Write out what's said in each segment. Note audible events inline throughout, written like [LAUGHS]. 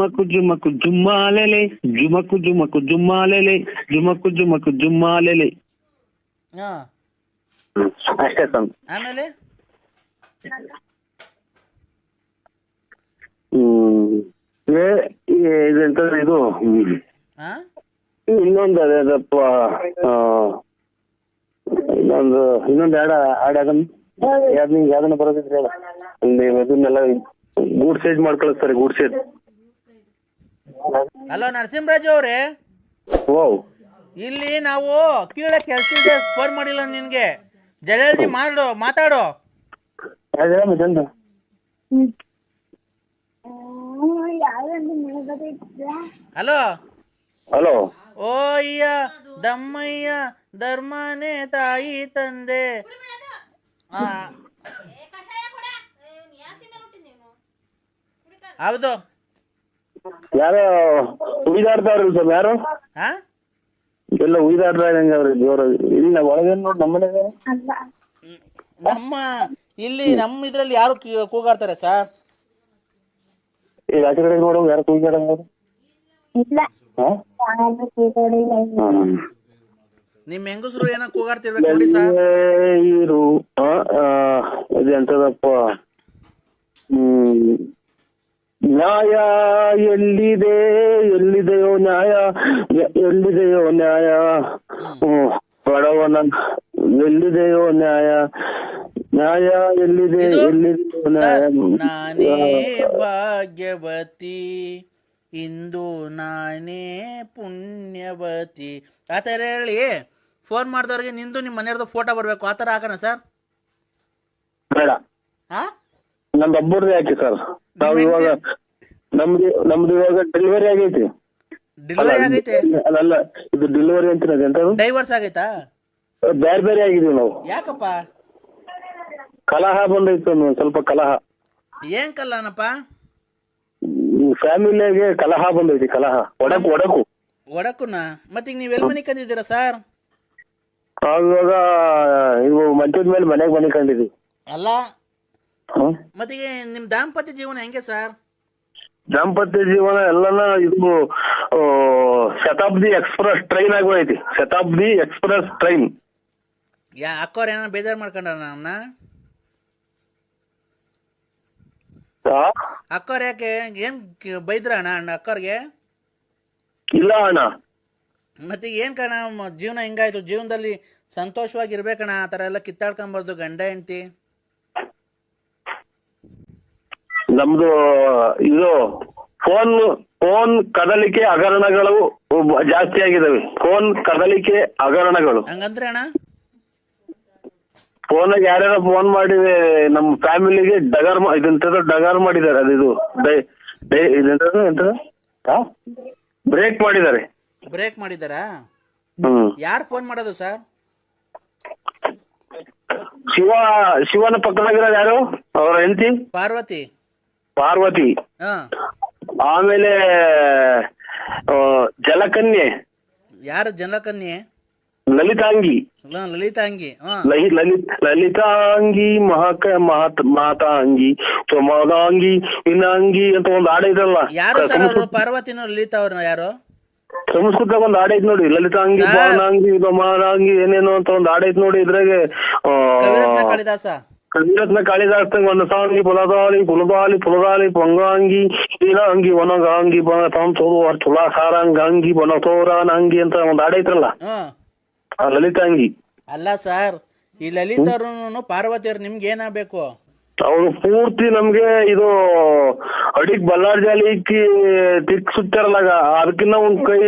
ಜುಮಕು ಜುಮಕು ಜುಮ್ಮಾಲೆಲೆ ಜುಮಕು ಜುಮಕು ಜುಮ್ಮಾಲೆಲೆ ಜುಮಕು ಜುಮಕು ಜುಮ್ಮಾಲೆಲೆ. ಹಾ. ಅಷ್ಟೇ ಸಾಂಗ್ ಆಮೇಲೆ? ಹ್ಮ್ ಏ- ಏ- ಇದು. ಹಾ ಇನ್ನೊಂದು ಅದಪ್ಪ ಆ, ಇನ್ನೊಂದು ಇನ್ನೊಂದು ಹಾಡ ಹಾಡ ಯಾವ್ದು ಯಾವ್ದನ್ನ ಬರೋದಿದ್ರೆ ಹೇಳು. ಇಲ್ಲಿ ಅದನ್ನೆಲ್ಲ ಗೂಡ್ ಸೇಜ್ ಮಾಡ್ಕೊಳಿಸ್ತಾರೆ ಗೂಡ್ ಸೇಜ್. ಹಲೋ ನರಸಿಂಹರಾಜು ಅವರೇ? ಓ ಇಲ್ಲಿ ನಾವು ಕೀಳ ಕೆಲಸ ಫೋನ್ ಮಾಡಿಲ್ಲ ನಿನ್ಗೆ. ಜಲ್ದಿ ಮಾಡು ಮಾತಾಡು. ಹಲೋ. ಹಲೋ ಓಯ್ಯ ಅಯ್ಯ ದಮ್ಮಯ್ಯ ಧರ್ಮನೇ ತಾಯಿ ತಂದೆ. ಆ, ಹೌದು. ಯಾರೋ ಉಯ್ದಾಡ್ತಾವ್ರಿ ಸರ್ ಯಾರು? ಹಾ ಎಲ್ಲ ಉಯ್ದಾಡ್ತಾ ಇದಂಗೆ ಅವ್ರಿ ಜೋರು ಇಲ್ಲ ಒಳಗೇನ್ ನೋಡಿ ನಮ್ಮನೆ ನಮ್ಮ ಇಲ್ಲಿ ನಮ್ಮ ಇದ್ರಲ್ಲಿ ಯಾರು ಕಿ- ಕೂಗಾಡ್ತಾರೆ ಸರ್? ಈಗ ಆಚೆ ಕಡೆ ನೋಡೋ ಯಾರು ಕೂಗಾಡಂಗ ಇಲ್ಲ. ಹಾ. ಯಾರು. ನಿಮ್ಮ ಹೆಂಗಸರು ಏನೋ ಕೂಗಾಡ್ತಿರ್ಬೇಕು ನೋಡಿ ಸರ್. ಇರು ಆ, ಆ, ಇದು ಎಂತದಪ್ಪ ಹ್ಮ್. ನ್ಯಾಯ ಎಲ್ಲಿದೆ? ಎಲ್ಲಿದೆಯೋ ನ್ಯಾಯ ಎಲ್ಲಿದೆಯೋ ನ್ಯಾಯ? ಬಡವನ ಎಲ್ಲಿದೆಯೋ ನ್ಯಾಯ. ನ್ಯಾಯ ಎಲ್ಲಿದೆ? ಎಲ್ಲಿದೆಯೋ ನ್ಯಾಯ? ನಾನೇ ಭಾಗ್ಯವತಿ ಇಂದು ನಾನೇ ಪುಣ್ಯವತಿ. ಆ ಥರ ಹೇಳಿ ಫೋನ್ ಮಾಡಿದವ್ರಿಗೆ ನಿಂದು ನಿಮ್ಮ ಮನೆಯವ್ರದ್ದು ಫೋಟೋ ಬರಬೇಕು. ಆ ಥರ ಹಾಕೋಣ ಸರ್ ಬೇಡ. ಹಾ ನಮ್ದು ಒಬ್ಬರದೇ ಹಾಕಿ ಸರ್ ನಾವು ಇವಾಗ ನಮ್ದು ನಮ್ದು ಇವಾಗ ಡೆಲಿವರಿ ಆಗೈತಿ. ಡೆಲಿವರಿ ಆಗೈತೆ? ಅಲ್ಲ ಇದು ಡೆಲಿವರಿ ಅಂತ ಡೈವರ್ಸ್ ಆಗೈತಾ? ಬೇರೆ ಬೇರೆ ಆಗಿದೀವಿ ನಾವು. ಯಾಕಪ್ಪ? ಕಲಹ ಬಂದೈತೆ ಒಂದು ಸ್ವಲ್ಪ ಕಲಹ. ಏನ್ ಕಲ್ಲನಪ್ಪ ಫ್ಯಾಮಿಲಿಯಾಗೆ ಕಲಹ ಬಂದೈತಿ ಕಲಹ. ಒಡಕು ಒಡಕು. ಒಡಕುನ? ಮತ್ತೀಗ ನೀವು ಎಲ್ಲಿ ಮನೆ ಕಂದಿದ್ದೀರಾ ಸರ್? ಇವಾಗ ಇವು ಮಂಚದ ಮೇಲೆ ಮನೆಗೆ ಮನೆ ಕಂಡಿದ್ವಿ ಅಲ್ಲ ಮತ್ತೀಗ ನಿಮ್ಮ ದಾಂಪತ್ಯ ಜೀವನ ಹೆಂಗೆ ಸರ್? ದಾಂಪತ್ಯ ಜೀವನ ಎಲ್ಲಾನ ಇದು ಶತಾಬ್ದಿ ಎಕ್ಸ್ಪ್ರೆಸ್ ಟ್ರೈನ್ ಆಗೋಯ್ತಿ ಶತಾಬ್ದಿ ಎಕ್ಸ್ಪ್ರೆಸ್ ಟ್ರೈನ್. ಯಾ ಅಕ್ಕೋರ್ ಏನೋ ಬೇಜಾರ್ ಮಾಡ್ಕೊಂಡ ನಮ್ಮನ್ನ ಅಕ್ಕೋರ್ ಯಾಕೆ? ಏನ್ ಬೈದ್ರ ಅಣ್ಣ ಅಣ್ಣ ಅಕ್ಕೋರ್ಗೆ? ಇಲ್ಲ ಅಣ್ಣ. ಮತ್ತೆ ಏನ್ ಕಣ ಜೀವನ ಹಿಂಗಾಯ್ತು? ಜೀವನದಲ್ಲಿ ಸಂತೋಷವಾಗಿ ಇರ್ಬೇಕಣ್ಣ ಆ ಥರ ಎಲ್ಲ ಕಿತ್ತಾಡ್ಕೊಂಬಾರ್ದು ಗಂಡ ಹೆಂಡತಿ. ನಮ್ದು ಇದು ಫೋನ್ ಫೋನ್ ಕದಲಿಕೆ ಹಗರಣಗಳು ಜಾಸ್ತಿ ಆಗಿದಾವೆ. ಫೋನ್ ಕದಲಿಕೆ ಹಗರಣಗಳು. ಹಂಗಂದ್ರೆ ಅಣ್ಣ? ಫೋನ್ ಯಾರ್ಯಾರ ಫೋನ್ ಮಾಡಿ ನಮ್ಮ ಫ್ಯಾಮಿಲಿಗೆ ಡಗರ್ ಇದಂತದ್ದು ಇದೆಂತದ ಡಗರ್ ಮಾಡಿದ್ದಾರೆ ಅದು ಇದು. ಡೈ- ಡೈ- ಇದೆಂತದು ಎಂತದು ಬ್ರೇಕ್ ಮಾಡಿದ್ದಾರೆ. ಬ್ರೇಕ್ ಮಾಡಿದಾರಾ ಹ್ಮ್. ಯಾರು ಫೋನ್ ಮಾಡೋದು ಸರ್ ಶಿವ ಶಿವನ ಪಕ್ಕದಾಗಿರೋದು ಯಾರು? ಅವರ ಹೆಂಡತಿ? ಪಾರ್ವತಿ. ಪಾರ್ವತಿ. ಹಾ. ಆಮೇಲೆ ಆ, ಜಲಕನ್ಯೆ ಯಾರು ಜನಕನ್ಯೆ? ಲಲಿತಾಂಗಿ. ಲ- ಲಲಿತಾಂಗಿ ಹಾ. ಲಹಿ- ಲಲಿತ್ ಲಲಿತಾಂಗಿ ಮಹಾಕ ಮಹಾತ್ ಮಾತಾಂಗಿ ಪ್ರಮೋದಾಂಗಿ ವಿನಾಂಗಿ ಅಂತ ಒಂದು ಹಾಡ ಇದಲ್ಲ. ಯಾರು ಸರ್ ಲಲಿತ ಅವ್ರ? ಲಲಿತಾ ಅವ್ರನ್ನ ಯಾರು? ಸಂಸ್ಕೃತ ಒಂದು ಹಾಡ ಐತ್ ನೋಡಿ. ಲಲಿತಾಂಗಿ ಸರ್. ಭಾವನಾಂಗಿ ಏನೇನೋ ಅಂತ ಒಂದು ಹಾಡ ಐತ್ ನೋಡಿ ಇದ್ರಾಗೆ ಆ, ಕವಿರತ್ನ ಕಾಳಿದಾಸ. ಕವಿರತ್ನ ಕಾಳಿದಾಸ್ತಂಗ್ ಒಂದು ಸಾಂಗಿ ಪುಲದಾಲಿ ಪುಲದಾಲಿ ಪುಲದಾಲಿ ಪೊಂಗಾಂಗಿ ನೀಲಾಂಗಿ ಒಣಗಾಂಗಿ ತಾಂತೋರು ತುಲಾ ತುಲಾಸಾರಂಗಾಂಗಿ ಬನತೋರಾನಂಗಿ ಅಂತ ಒಂದು ಹಾಡ ಐತ್ರಲ್ಲ? ಆ ಲಲಿತಾಂಗಿ. ಅಲ್ಲ ಸರ್ ಈ ಲಲಿತ ಅವರು ಪಾರ್ವತಿ ಅವ್ರು ನಿಮ್ಗೆ ಏನಾಗಬೇಕು? ಅವ್ರು ಪೂರ್ತಿ ನಮ್ಗೆ ಇದು ಅಡಿಗ್ ಬಲ್ಲಾರ್ ಜಾಲಿಕ್ಕಿ ತಿಕ್ ಸುತ್ತಾರಲ್ಲ ಅದಕ್ಕಿನ್ನ ಒಂದ್ ಕೈ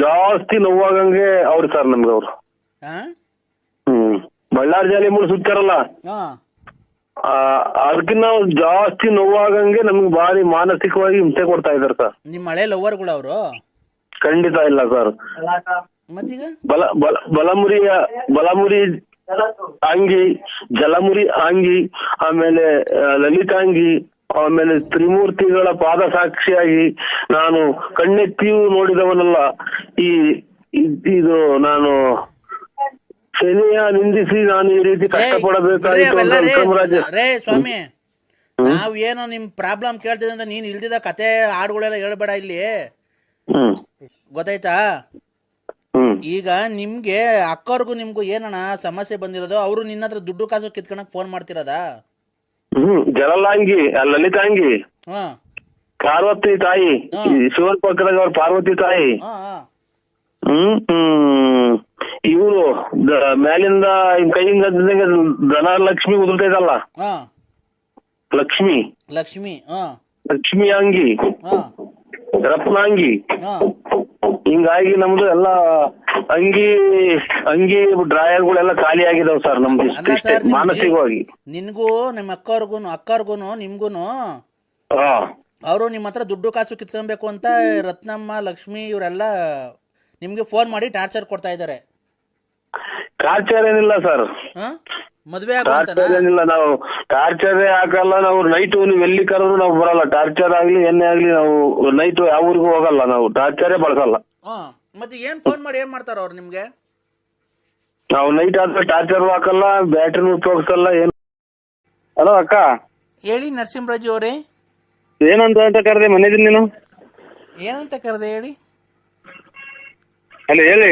ಜಾಸ್ತಿ ನೋವಾಗಂಗೆ ಅವ್ರು ಸರ್ ನಮ್ಗೆ ಅವ್ರು. ಹ್ಮ್. ಬಳ್ಳಾರಿ ಜಾಲಿ ಮುಳು ಸುತ್ತಾರಲ್ಲ ಅದಕ್ಕಿಂತ ಜಾಸ್ತಿ ನೋವಾಗಂಗೆ ನಮ್ಗೆ ಭಾರಿ ಮಾನಸಿಕವಾಗಿ ಹಿಂಸೆ ಕೊಡ್ತಾ ಇದಾರೆ ಸರ್. ನಿಮ್ಮ ಹಳೆ ಲವರ್ಗಳು ಅವರು? ಖಂಡಿತ ಇಲ್ಲ ಸರ್. ಮತ್ತೀಗ? ಬಲ ಬಲ ಬಲಮುರಿಯ ಬಲಮುರಿ ಅಂಗಿ ಜಲಮುರಿ ಅಂಗಿ ಆಮೇಲೆ ಲಲಿತಾಂಗಿ ಆಮೇಲೆ ತ್ರಿಮೂರ್ತಿಗಳ ಪಾದ ಸಾಕ್ಷಿಯಾಗಿ ನಾನು ಕಣ್ಣೆತ್ತಿಯೂ ನೋಡಿದವನಲ್ಲ ಈ ಇದು ನಾನು ಶನಿಯ ನಿಂದಿಸಿ ನಾನು ಈ ರೀತಿ ರೇ ಸ್ವಾಮಿ ನಾವ್ ಏನೋ ನಿಮ್ ಪ್ರಾಬ್ಲಮ್ ಕೇಳ್ತಿದ್ದೆ ಅಂತ ನೀನ್ ಇಲ್ದಿದ ಕತೆ ಹಾಡುಗಳೆಲ್ಲ ಹೇಳ್ಬೇಡ ಇಲ್ಲಿ. ಗೊತ್ತಾಯ್ತಾ? ಈಗ ನಿಮ್ಗೆ ಅಕ್ಕವ್ರಿಗೂ ನಿಮ್ಗೂ ಏನಣ್ಣ ಸಮಸ್ಯೆ ಬಂದಿರೋದು? ಅವರು ನಿನ್ನ ಹತ್ರ ದುಡ್ಡು ಕಾಸು ಕಿತ್ಕೊಳಕ್ ಫೋನ್ ಮಾಡ್ತಿರೋದಾ? ಜಲಲಾಂಗಿ ಲಲಿತಾಂಗಿ ಹಾ. ಪಾರ್ವತಿ ತಾಯಿ ಶಿವನ್ ಪಕ್ಕದಾಗ ಅವ್ರ ಪಾರ್ವತಿ ತಾಯಿ. ಹ್ಮ್ ಹ್ಮ್. ಇವ್ರು ಮ್ಯಾಲಿಂದ ಕೈಯಿಂದ ಕೈ ಹಿಂಗ್ ಅಂದಿದ್ದಂಗೆ ಧನ ಲಕ್ಷ್ಮಿ ಉದುರ್ತೈತಲ್ಲ ಲಕ್ಷ್ಮಿ. ಲಕ್ಷ್ಮಿ ಹಾ. ಲಕ್ಷ್ಮಿ ಅಂಗಿ. ಹಾ. ರತ್ನಾಂಗಿ. ಹಿಂಗಾಗಿ ನಮ್ದು ಎಲ್ಲಾ ಅಂಗಿ ಅಂಗಿ ಡ್ರಾಯರ್ಗಳೆಲ್ಲ ಖಾಲಿ ಆಗಿದಾವ್ ಸರ್ ನಮ್ದು ಮಾನಸಿಕವಾಗಿ. ನಿನ್ಗೂ ನಿಮ್ ಅಕ್ಕವ್ರಿಗೂ ಅಕ್ಕವ್ರಿಗೂ ನಿಮ್ಗೂನು ಹಾ. ಅವರು ನಿಮ್ಮ ಹತ್ರ ದುಡ್ಡು ಕಾಸು ಕಿತ್ಕೊಬೇಕು ಅಂತ ರತ್ನಮ್ಮ ಲಕ್ಷ್ಮಿ ಇವರೆಲ್ಲ ನಿಮ್ಗೆ ಫೋನ್ ಮಾಡಿ ಟಾರ್ಚರ್ ಕೊಡ್ತಾ ಇದ್ದಾರೆ. ಟಾರ್ಚರ್ ಏನಿಲ್ಲ ಸರ್. ಮದುವೆ ಟಾರ್ಚರ್ ಏನಿಲ್ಲ ನಾವು ಟಾರ್ಚರ್ ಹಾಕಲ್ಲ ನಾವು ನೈಟ್ ನೀವು ಎಲ್ಲಿ ಕರೆದ್ರು ನಾವು ಬರಲ್ಲ. ಟಾರ್ಚರ್ ಆಗ್ಲಿ ಏನೇ ಆಗ್ಲಿ ನಾವು ನೈಟ್ ಯಾವ ಊರಿಗೂ ಹೋಗಲ್ಲ ನಾವು ಟಾರ್ಚರೇ ಬಳಸಲ್ಲ. ಮತ್ತೆ ಏನ್ ಫೋನ್ ಮಾಡಿ ಏನ್ ಮಾಡ್ತಾರ ಅವ್ರು ನಿಮ್ಗೆ? ನಾವು ನೈಟ್ ಆದ್ರೆ ಟಾರ್ಚರ್ ಹಾಕಲ್ಲ ಬ್ಯಾಟ್ರಿ ಉಪಯೋಗಿಸಲ್ಲ ಏನು ಹಲೋ ಅಕ್ಕ. ಹೇಳಿ ನರಸಿಂಹರಾಜು ಅವರೇ. ಏನಂತ ಅಂತ ಕರೆದೆ ಮನೆದಿನ್ ನೀನು? ಏನಂತ ಕರೆದೆ ಹೇಳಿ. ಅಲ್ಲ ಹೇಳಿ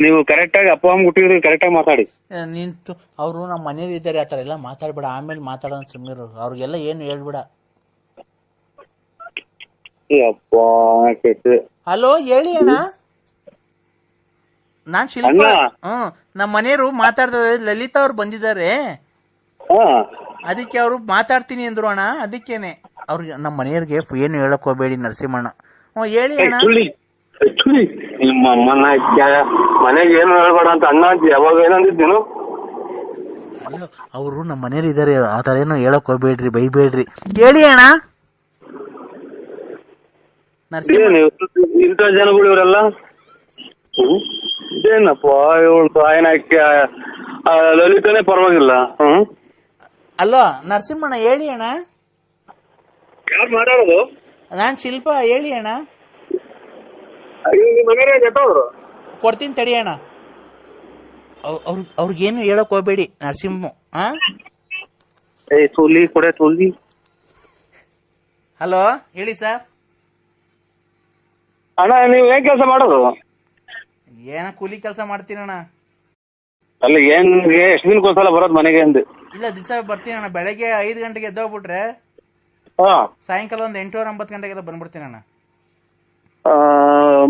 ನೀವು ಕರೆಕ್ಟ್ ಆಗಿ ಅಪ್ಪ ಅಮ್ಮ ಹುಟ್ಟಿದ್ರು ಕರೆಕ್ಟ್ ಆಗಿ ಮಾತಾಡಿ. ನಿಂತು ಅವರು ನಮ್ಮ ಮನೇಲಿ ಇದ್ದಾರೆ ಆ ಥರ ಎಲ್ಲ ಮಾತಾಡ್ಬೇಡ. ಆಮೇಲೆ ಮಾತಾಡೋಣ ಸುಮ್ಮನಿರು ಅವ್ರಿಗೆಲ್ಲ ಏನು ಹೇಳ್ಬೇಡ. ಅಪ್ಪ ಕೆಟ್ಟ. ಹಲೋ ಹೇಳಿ ಅಣ್ಣ. ನಾನ್ ಶಿಲ್ಪ. ಅಣ್ಣ. ಹ್ಮ್ ನಮ್ಮ ಮನೆಯವರು ಮಾತಾಡ್ತಾರೆ ಲಲಿತಾ ಅವ್ರು ಬಂದಿದ್ದಾರೆ. ಹಾ. ಅದಕ್ಕೆ ಅವರು ಮಾತಾಡ್ತೀನಿ ಅಂದ್ರು ಅಣ್ಣ. ಅದಕ್ಕೇನೆ. ಅವ್ರಿಗೆ ನಮ್ಮ ಮನೆಯವ್ರಿಗೆ ಏನು ಹೇಳಕ್ ಹೋಗ್ಬೇಡಿ ನರಸಿಂಹಣ್ಣ. ಹ್ಞೂ ಹೇಳಿ ಅಣ್ಣ. ಸುಳ್ಳಿ ನಿಮ್ಮ ಅಮ್ಮನ ಮನೆಗೆ ಏನು ಹೇಳ್ಬೇಡ ಅಂತ ಅಣ್ಣ ಅಂತ ಯಾವಾಗ ಏನಂದಿದ್ದೇನು ಅಲ್ಲ ಅವರು ನಮ್ಮ ಮನೇಲಿ ಇದ್ದಾರೆ ಆತರ ಥರ ಏನೋ ಹೇಳಕ್ ಹೋಗ್ಬೇಡ್ರಿ ಬೈಬೇಡ್ರಿ. ಹೇಳಿ ಅಣ್ಣ. ನರಸಿಂಹ. ಏನು ಇಂಥ ಜನಗಳು ಇವರೆಲ್ಲ? ಇದೇನಪ್ಪ ಇವಳು ತಾಯಿನಾಕಿ ಲಲಿತನೇ ಪರವಾಗಿಲ್ಲ. ಹ್ಮ್? ಅಲ್ಲೋ ನರಸಿಂಹಣ್ಣ ಹೇಳಿ ಅಣ್ಣ. ಯಾರು ಮಾತಾಡೋದು? ನಾನು ಶಿಲ್ಪ ಹೇಳಿ ಅಣ್ಣ? ಕೊಡ್ತೀನಿ ತಡಿ ಅಣ್ಣ. ಅವ್ರ ಅವ್ರಿಗೇನು ಹೇಳಕ್ ಹೋಗ್ಬೇಡಿ ನರಸಿಂಹ ಹಾ ಏ ಸುಲಿ ಕೊಡೆ ಸುಲಿ. ಹಲೋ ಹೇಳಿ ಸರ್. ಅಣ್ಣ ನೀವು ಏನ್ ಕೆಲಸ ಮಾಡೋದು? ಏನ ಕೂಲಿ ಕೆಲಸ ಮಾಡ್ತೀನಿ ಅಣ್ಣ. ಅಲ್ಲ ಏನ್ ಎಷ್ಟು ದಿನಕ್ಕೊಂದ್ಸಲ ಬರೋದು ಮನೆಗೆ ಅಂದು? ಇಲ್ಲ ದಿವಸ ಬರ್ತೀನಿ ಅಣ್ಣ. ಬೆಳಗ್ಗೆ ಐದು ಗಂಟೆಗೆ ಎದ್ದೋಗ್ಬಿಟ್ರೆ ಹಾ. ಸಾಯಂಕಾಲ ಒಂದು ಎಂಟೂವರೆ ಒಂಬತ್ತು ಗಂಟೆಗೆಲ್ಲ ಬಂದ್ಬಿಡ್ತೀನಿ ಅಣ್ಣ.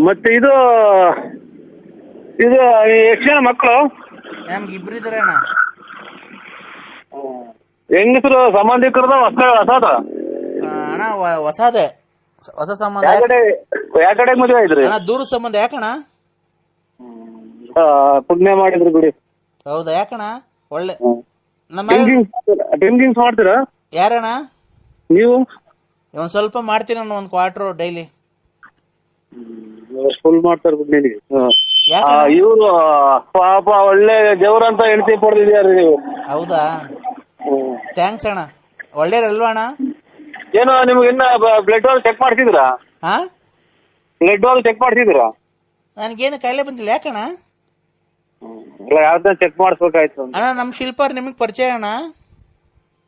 ಮತ್ತೆ ಇದು ಇದು ಎಷ್ಟು ಜನ ಮಕ್ಕಳು? ನಮ್ಗೆ ಇಬ್ರು ಇದಾರೆ ಅಣ್ಣ. ಹೆಂಗಸರು ಸಂಬಂಧಿಕರದ ಹೊಸ ಹೊಸದ? ಆ, ಅಣ್ಣ ವ- ಹೊಸದೇ. ಸ- ಹೊಸ ಸಂಬಂಧ ಯಾಕಡೆ ಯಾವ ಕಡೆ ಮದುವೆ ಆಯ್ತ್ರಿ ಅಣ್ಣ ದೂರ ಸಂಬಂಧ ಯಾಕಣ್ಣ ಆ, ಪುಣ್ಯ ಮಾಡಿದ್ರು ಬಿಡಿ. ಹೌದಾ ಯಾಕಣ್ಣ ಒಳ್ಳೆ ನಮ್ಮ ಡ್ರಿಂಕಿಂಗ್ಸ್ ಮಾಡ್ತೀರಾ? ಯಾರಣ್ಣ? ನೀವು? ಒಂದ್ ಸ್ವಲ್ಪ ಮಾಡ್ತೀರ ಅಣ್ಣ ಒಂದು ಕ್ವಾರ್ಟ್ರು ಡೈಲಿ. ಫುಲ್ ಮಾಡ್ತಾರೆ ಬಿಡ್ ನಿನಗೆ. ಇವರು ಪಾಪ ಒಳ್ಳೆ ದೇವ್ರಂತ ಹೆಂಡತಿ ಪಡೆದಿದ್ಯಾರ ನೀವು. ಹೌದಾ? ಥ್ಯಾಂಕ್ಸ್ ಅಣ್ಣ. ಒಳ್ಳೇದಲ್ವಾ ಅಣ್ಣ? ಏನೋ ನಿಮ್ಗೆ ಇನ್ನ ಬ್ಲಡ್ ವಾಲ್ ಚೆಕ್ ಮಾಡ್ತಿದ್ರ ಹಾ? ಬ್ಲಡ್ ವಾಲ್ ಚೆಕ್ ಮಾಡ್ತಿದ್ರ ನನಗೇನು ಕಾಯಿಲೆ ಬಂದಿಲ್ಲ. ಯಾಕಣ್ಣ ಇಲ್ಲ ಯಾವ್ದನ್ನ ಚೆಕ್ ಮಾಡಿಸ್ಬೇಕಾಯ್ತು. ಅಣ್ಣ ನಮ್ಮ ಶಿಲ್ಪಾರ್ ನಿಮಗೆ ಪರಿಚಯ ಅಣ್ಣ?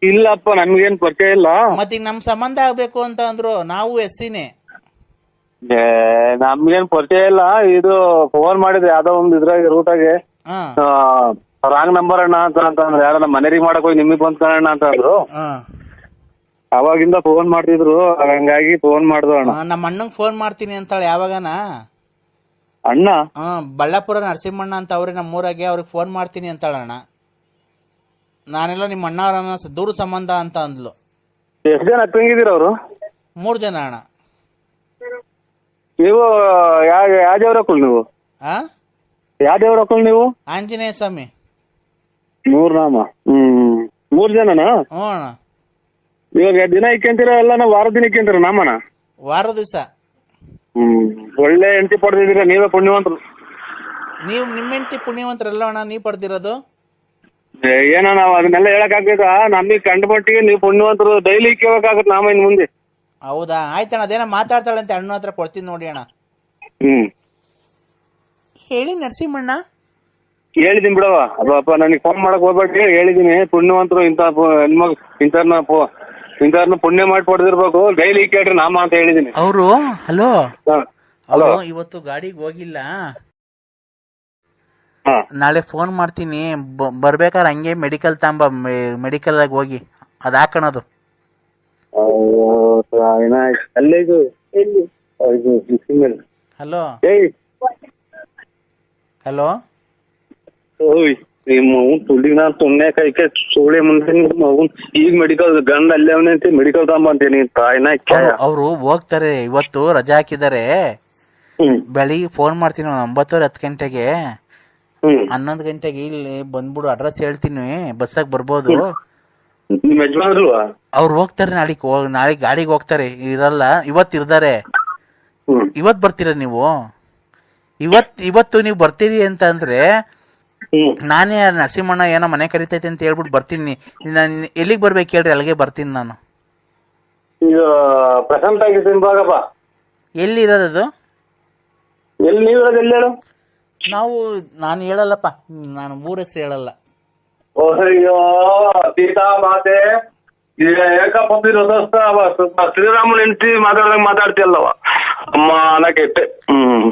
ಇಲ್ಲಪ್ಪ ನಮ್ಗೇನ್ ಪರಿಚಯ ಇಲ್ಲ. ಮತ್ತೆ ಈಗ ನಮ್ಮ ಸಂಬಂಧ ಆಗ್ಬೇಕು ಅಂತ ಅಂದ್ರು. ನಾವು ಎಸ್ಸಿನೇ. ನಮ್ಗೇನ್ ಪರಿಚಯ ಇಲ್ಲ. ಇದು ಫೋನ್ ಮಾಡಿದ್ರೆ ಯಾವ್ದೋ ಒಂದ್ ಇದ್ರಾಗ ರೂಟಾಗೆ ಹಾ. ರಾಂಗ್ ನಂಬರ್ ಅಣ್ಣ ಅಂತ ಅಂತಂದ್ರೆ ಯಾರ ನಮ್ಮ ಮನೆಗೆ ಮಾಡಕ್ ಹೋಗಿ ನಿಮಗೆ ಬಂದ್ ಕಣ್ಣ ಅಂತ ಅಂದ್ರು. ಹಾ. ಅವಾಗಿಂದ ಫೋನ್ ಮಾಡ್ತಿದ್ರು. ಹಂಗಾಗಿ ಫೋನ್ ಮಾಡಿದ್ರು ಅಣ್ಣ. ನಮ್ಮ ಅಣ್ಣಂಗ್ ಫೋನ್ ಮಾಡ್ತೀನಿ ಅಂತಾಳೆ ಯಾವಾಗನ? ಅಣ್ಣ? ಹಾ ಬಳ್ಳಾಪುರ ನರಸಿಂಹಣ್ಣ ಅಂತ ಅವ್ರಿಗ್ ನಮ್ಮ ಊರಾಗೆ ಅವ್ರಿಗೆ ಫೋನ್ ಮಾಡ್ತೀನಿ ಅಂತಾಳಣ್ಣ ನಾನೆಲ್ಲ ನಿಮ್ಮ ಅಣ್ಣವ್ರನ್ನ ಸ- ದೂರ ಸಂಬಂಧ ಅಂತ ಅಂದ್ಲು. ಎಷ್ಟ್ ಜನ ಅಕ್ಕಂಗಿದ್ದೀರ ಅವರು? ಮೂರು ಜನ ಅಣ್ಣ. ನೀವು ಯಾವ ಯಾವ ದೇವ್ರ ನೀವು? ಆ? ಯಾವ ದೇವ್ರ ಹಾಕೊಳ್ ನೀವು? ಆಂಜನೇಯ ಸ್ವಾಮಿ. ಮೂರ್ ನಾಮ. ಹ್ಮ್ ಮೂರ್ ಜನನಾ? ಹ್ಞೂ ಅಣ್ಣ. ಇವಾಗ ದಿನ ಇಕ್ಕಂತೀರ ಎಲ್ಲ ನಾವು ವಾರ ದಿನ ಇಕ್ಕಂತೀರ ನಾಮನ? ವಾರ ದಿವಸ. ಹ್ಮ್. ಒಳ್ಳೆ ಹೆಂಡತಿ ಪಡೆದಿದ್ದೀರ? ನೀವೇ ಪುಣ್ಯವಂತರು. ನೀವು ನಿಮ್ಮ ಹೆಂಡತಿ ಪುಣ್ಯವಂತರಲ್ಲ ಅಣ್ಣ ನೀವು ಪಡೆದಿರೋದು? ಏ, ಏನೋ ನಾವು ಅದನ್ನೆಲ್ಲ ಹೇಳಕ್ ಆಗ್ಬೇಕಾ? ನಮಗೆ ಕಂಡು ಮಟ್ಟಿಗೆ ನೀವು ಪುಣ್ಯವಂತರು. ಡೈಲಿ ಇಕ್ಕೋಬೇಕಾಗತ್ತೆ ನಾಮ ಇನ್ ಮುಂದೆ. ಹೌದಾ? ಆಯ್ತಣ್ಣ ಅದೇನೋ ಮಾತಾಡ್ತಾಳೆ ಅಂತ ಅಣ್ಣ ಹತ್ರ ಕೊಡ್ತೀನಿ ನೋಡಿ ಅಣ್ಣ. ಹ್ಮ್. ಹೇಳಿ ನರಸಿಂಹಣ್ಣ. ಹೇಳಿದೀನಿ ಬಿಡವ ಅಪ್ಪ ನನಗೆ ಫೋನ್ ಮಾಡಕ್ ಹೋಗ್ಬೇಡಿ ಹೇಳಿದೀನಿ. ಪುಣ್ಯವಂತರು ಇಂತ ಹೆಣ್ಮಗ್ ಇಂಥವ್ರನ್ನ ಪು- ಇಂಥವ್ರನ್ನ ಪುಣ್ಯ ಮಾಡಿ ಪಡೆದಿರ್ಬೇಕು. ಡೈಲಿ ಕೇಳ್ರಿ ನಾಮ ಅಂತ ಹೇಳಿದೀನಿ. ಅವರು? ಹಲೋ? ಹಲೋ. ಅವರು ಇವತ್ತು ಗಾಡಿಗೆ ಹೋಗಿಲ್ಲ. ಹಾ. ನಾಳೆ ಫೋನ್ ಮಾಡ್ತೀನಿ. ಬ- ಬರ್ಬೇಕಾದ್ರೆ ಹಂಗೆ ಮೆಡಿಕಲ್ ತಾಂಬ ಮೆಡಿಕಲ್ ಆಗಿ ಹೋಗಿ. ಅದು ಹಾಕೋಣದು. ಹಲೋ? ಹಲೋ? ನಿಮ್ಮ ಅವ್ನ್ ತುಳಿಗ್ ನಾನ್ ತುಣ್ಣೆ ಕೈಕೆ ಸೋಳೆ ಮುಂದೆ ನಿಮ್ಮ ಅವ್ನ್ ಈಗ ಮೆಡಿಕಲ್ ಗಂಡ ಅಲ್ಲೇ ಅವನೇ ಅಂತ ಮೆಡಿಕಲ್ ತಗೊಂಬ ಅಂತೀನಿ ತಾಯಿನ ಅವರು ಅವರು ಹೋಗ್ತಾರೆ ಇವತ್ತು ರಜಾ ಹಾಕಿದ್ದಾರೆ. ಬೆಳಿಗ್ಗೆ ಫೋನ್ ಮಾಡ್ತೀನಿ ಒಂಬತ್ತುವರೆ ಹತ್ತು ಗಂಟೆಗೆ. ಹನ್ನೊಂದು ಗಂಟೆಗೆ ಇಲ್ಲಿ ಬಂದ್ಬಿಡು ಅಡ್ರೆಸ್ ಹೇಳ್ತೀನಿ ಬಸ್ಸಾಗ ಬರ್ಬೋದು. ನಿಮ್ ಅವ್ರು ಹೋಗ್ತಾರೆ ನಾಳೆ ಹೋಗ್ ನಾಳೆ ಗಾಡಿಗೆ ಹೋಗ್ತಾರೆ. ಇರಲ್ಲ ಇವತ್ತು ಇರ್ದಾರೆ. ಇವತ್ ಇವತ್ತು ಬರ್ತೀರಾ ನೀವು? ಇವತ್ ಇವತ್ತು ನೀವು ಬರ್ತೀರಿ ಅಂತ ಅಂದ್ರೆ ಹ್ಮ್. ನಾನೇ ಆ ನರಸಿಂಹಣ್ಣ ಏನೋ ಮನೆ ಕರಿತೈತೆ ಅಂತ ಹೇಳ್ಬಿಟ್ಟು ಬರ್ತೀನಿ. ನಾನು ಎಲ್ಲಿಗೆ ಬರ್ಬೇಕು ಹೇಳ್ರಿ ಅಲ್ಲಿಗೆ ಬರ್ತೀನಿ ನಾನು. ಈಗ ಬಾಗಪ್ಪ ಎಲ್ಲಿ ಇರೋದದು? ಎಲ್ಲಿ ನೀವು ಇರೋದು ಎಲ್ಲಿ ಹೇಳು? ನಾವು ನಾನು ಹೇಳಲ್ಲಪ್ಪ. ನಾನು ಊರ ಹೆಸರು ಹೇಳಲ್ಲ. ಅಯ್ಯೋ ಸೀತಾ ಮಾತೆ ಈಗ ಯಾಕಪ್ಪ ಶ್ರೀರಾಮನ ಹೆಂಡತಿ ಮಾತಾಡ್ದಂಗ ಮಾತಾಡ್ತಿಯಲ್ಲವ. ಅಮ್ಮ ಅನ್ನಕ್ಕೆ ಹ್ಮ್.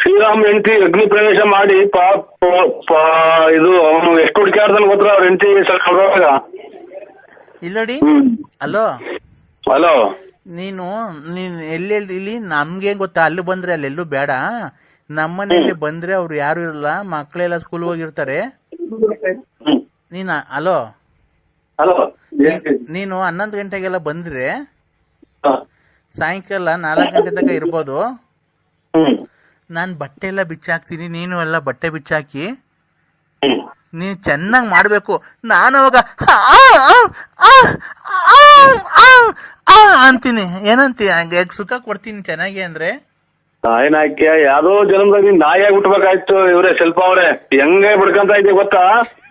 ಶ್ರೀರಾಮ್ ಹೆಂಡತಿ ಅಗ್ನಿ ಪ್ರವೇಶ ಮಾಡಿ ಪಾಪ ಇದು ಅವನು ಎಷ್ಟು ಹುಡುಕ್ಯಾಡ್ದನ್ ಗೊತ್ತರ ಅವ್ರ ಹೆಂಡತಿ ಕಳ್ದಾಗ ಇಲ್ಲಡಿ ಹಲೋ ಹಲೋ. ನೀನು ನೀನ್ ಎಲ್ಲಿ ಇಲ್ಲಿ ನಮ್ಗೆ ಗೊತ್ತಾ? ಅಲ್ಲಿ ಬಂದ್ರೆ ಅಲ್ಲೆಲ್ಲೂ ಬೇಡ. ನಮ್ಮನೆಯಲ್ಲಿ ಬಂದ್ರೆ ಅವ್ರು ಯಾರು ಇರಲ್ಲ. ಮಕ್ಕಳೆಲ್ಲ ಸ್ಕೂಲ್ ಹೋಗಿರ್ತಾರೆ. ನೀನು ಅಲೋ ಹಲೋ? ನೀನು ಹನ್ನೊಂದು ಗಂಟೆಗೆಲ್ಲ ಬಂದ್ರೆ ಸಾಯಂಕಾಲ ನಾಲ್ಕು ಗಂಟೆ ತನಕ ಇರ್ಬೋದು. ನಾನು ಬಟ್ಟೆ ಎಲ್ಲ ಬಿಚ್ಚಾಕ್ತೀನಿ ನೀನು ಎಲ್ಲ ಬಟ್ಟೆ ಬಿಚ್ಚಾಕಿ. ನೀನ್ ನೀನು ಚೆನ್ನಾಗಿ ಮಾಡಬೇಕು. ನಾನು ಅವಾಗ ಅಂತೀನಿ. ಏನಂತೀಯ? ಹಂಗೆ ಸುಖ ಕೊಡ್ತೀನಿ ಚೆನ್ನಾಗಿ ಅಂದ್ರೆ. ಹಾಕ್ಯ ಯಾವ್ದೋ ಜನ್ಮದಾಗ ನೀನ್ ನಾಯಿ ಆಗ್ಬಿಟ್ಬೇಕಾಯ್ತು ಇವ್ರೆ ಸ್ವಲ್ಪ ಅವ್ರೆ. ಹೆಂಗೆ ಬಡ್ಕಂತ ಇದ್ದೆ ಗೊತ್ತಾ?